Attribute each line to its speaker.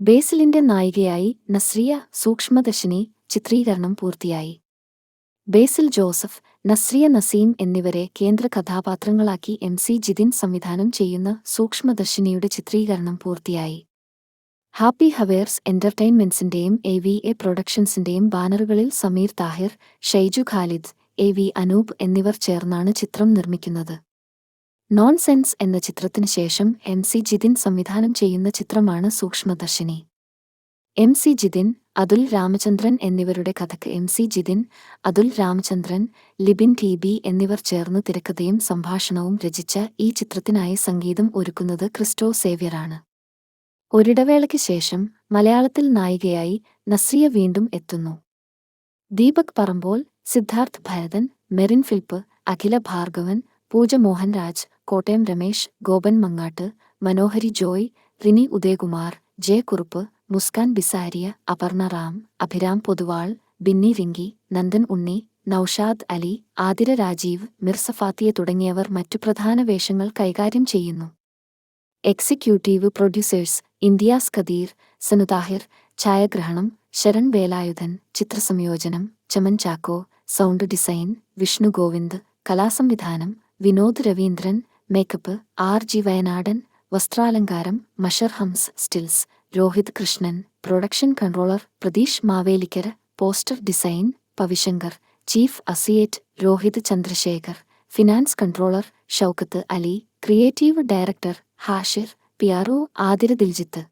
Speaker 1: ബേസിലിന്റെ നായികയായി നസ്രിയ സൂക്ഷ്മദർശിനി ചിത്രീകരണം പൂർത്തിയായി. ബേസിൽ ജോസഫ് നസ്രിയ നസീം എന്നിവരെ കേന്ദ്ര കഥാപാത്രങ്ങളാക്കി എം സി ജിതിൻ സംവിധാനം ചെയ്യുന്ന സൂക്ഷ്മദർശിനിയുടെ ചിത്രീകരണം പൂർത്തിയായി. ഹാപ്പി ഹവേഴ്സ് എന്റർടൈൻമെന്റ്സിന്റെയും എ വി എ പ്രൊഡക്ഷൻസിന്റെയും ബാനറുകളിൽ സമീർ താഹിർ ഷെയ്ജു ഖാലിദ് എ വി അനൂപ് എന്നിവർ ചേർന്നാണ് ചിത്രം നിർമ്മിക്കുന്നത്. നോൺസെൻസ് എന്ന ചിത്രത്തിനു ശേഷം എം സി ജിതിൻ സംവിധാനം ചെയ്യുന്ന ചിത്രമാണ് സൂക്ഷ്മദർശിനി. എം സി ജിതിൻ അതുൽ രാമചന്ദ്രൻ എന്നിവരുടെ കഥക്ക് M C Jithin Athul Ramachandran Libin T B എന്നിവർ ചേർന്ന് തിരക്കഥയും സംഭാഷണവും രചിച്ച ഈ ചിത്രത്തിനായി സംഗീതം ഒരുക്കുന്നത് ക്രിസ്റ്റോ സേവ്യറാണ്. ഒരിടവേളയ്ക്ക് ശേഷം മലയാളത്തിൽ നായികയായി നസ്രിയ വീണ്ടും എത്തുന്നു. ദീപക് പറമ്പോൾ സിദ്ധാർത്ഥ് ഭരതൻ മെറിൻ ഫിൽപ്പ് അഖില ഭാർഗവൻ പൂജ മോഹൻരാജ് കോട്ടയം രമേശ് ഗോപൻ മങ്ങാട്ട് മനോഹരി ജോയ് റിനി ഉദയകുമാർ ജെ കുറുപ്പ് മുസ്കാൻ ബിസാരിയ അപർണ റാം അഭിരാം പൊതുവാൾ ബിന്നി റിങ്കി നന്ദൻ ഉണ്ണി നൌഷാദ് അലി ആതിര രാജീവ് മിർസഫാത്തിയെ തുടങ്ങിയവർ മറ്റു പ്രധാന വേഷങ്ങൾ കൈകാര്യം ചെയ്യുന്നു. എക്സിക്യൂട്ടീവ് പ്രൊഡ്യൂസേഴ്സ് ഇന്ത്യാസ് കദീർ സനുതാഹിർ ഛായഗ്രഹണം ശരൺ വേലായുധൻ ചിത്രസംയോജനം Chaman Chacko sound design Vishnu Govind കലാസംവിധാനം Vinod Raveendran makeup R G Wayanadan വസ്ത്രാലങ്കാരം Mashar Hamz stills Rohit Krishnan production controller Pratheesh Mavelikkara poster design Pavishankar chief associate Rohit Chandrasekhar finance controller Shoukath Ali creative director Hashir PRO Athira Diljith.